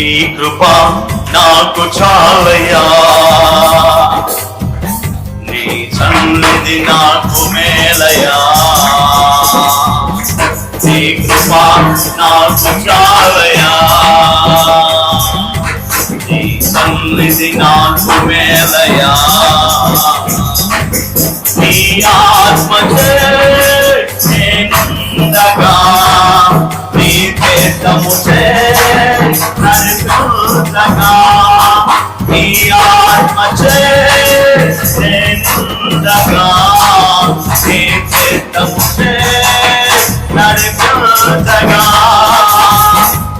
నీ కృప నాకు చాలయ్యా. నీ సన్నిధి నాకు మేలయ్యా. నీ కృప నాకు చాలయ్యా. నీ సన్నిధి నాకు మేలయ్యా. నీ ఆత్మచే నేనుండగా నీ పేదము చే నడుచుండగా నీ ఆత్మచే నేనుండగా నీ దేశముచే నడుచుండగా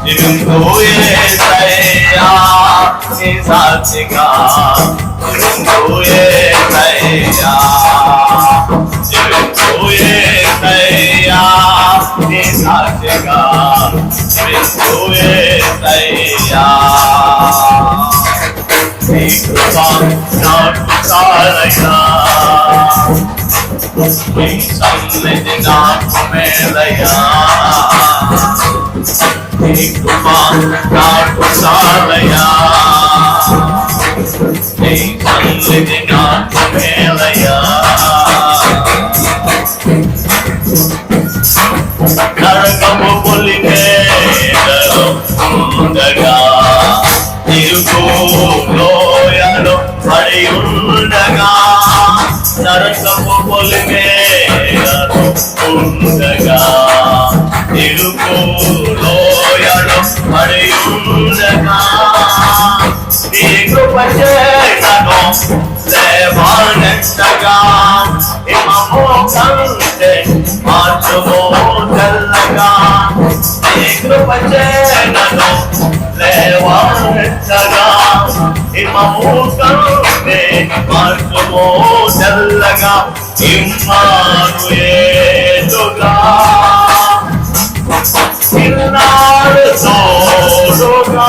నిన్ను ఏసయ్యా నీ సాక్షిగా నిన్ను ఏసయ్యా నిన్ను ఏసయ్యా నీ సాక్షిగా నిన్ను ఏసయ్యా నీ కృప నాకు ఉండగా నరకము పొలిమేలలో ఉండగా ఇరుకు పడి ఉండగా నీ కృప చేతను లేవానెత్తగా కంటే తెల్లగా లేవానెత్తగా హిమము కంటే మార్చుమో ఇమ్మాను ఏదుగా చిన్నాడు తోడుగా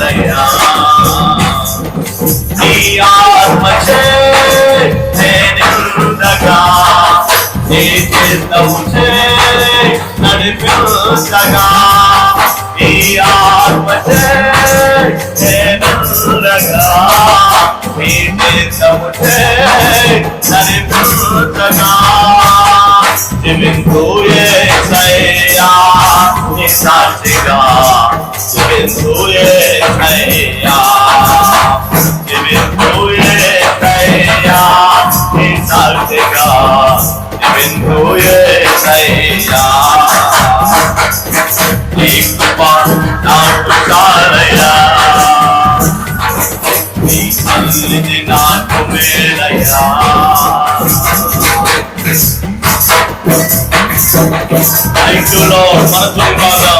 నాకు నీ ఆత్మచే నేనుండగా నీ చిత్తముచే నడిపించగా నీ ఆత్మచే నేనుండగా నీ చిత్తముచే నడిపించగా జీవింతు యేసయ్యా నీ సాక్షిగా సాక్షిగా జీవింతు యేసయ్యా నీ కృప నాకు చాలయ్యా నీ సన్నిధి నాకు మేలయ్యా. థ్యాంక్ యూ లార్డ్ మనసు బాగా.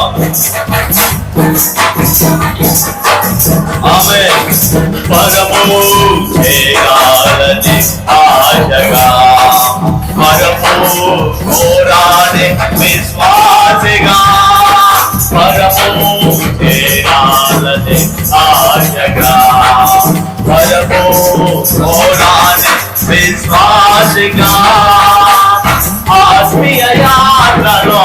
ఆమె పరము చేయాలని ఆశగా పరము కోరాని విశ్వాసిగా పరము చేయాలని ఆశగా పరము విశ్వాసిగా ఆత్మీయ యాత్రలో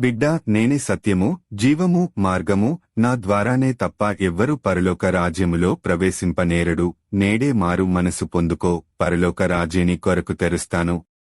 బిడ్డా నేనే సత్యము జీవము మార్గము నా ద్వారానే తప్ప ఎవ్వరు పరలోక రాజ్యములో ప్రవేశింపనేరడు. నేడే మారు మనసు పొందుకో పరలోక రాజ్యని కొరకు తెరుస్తాను.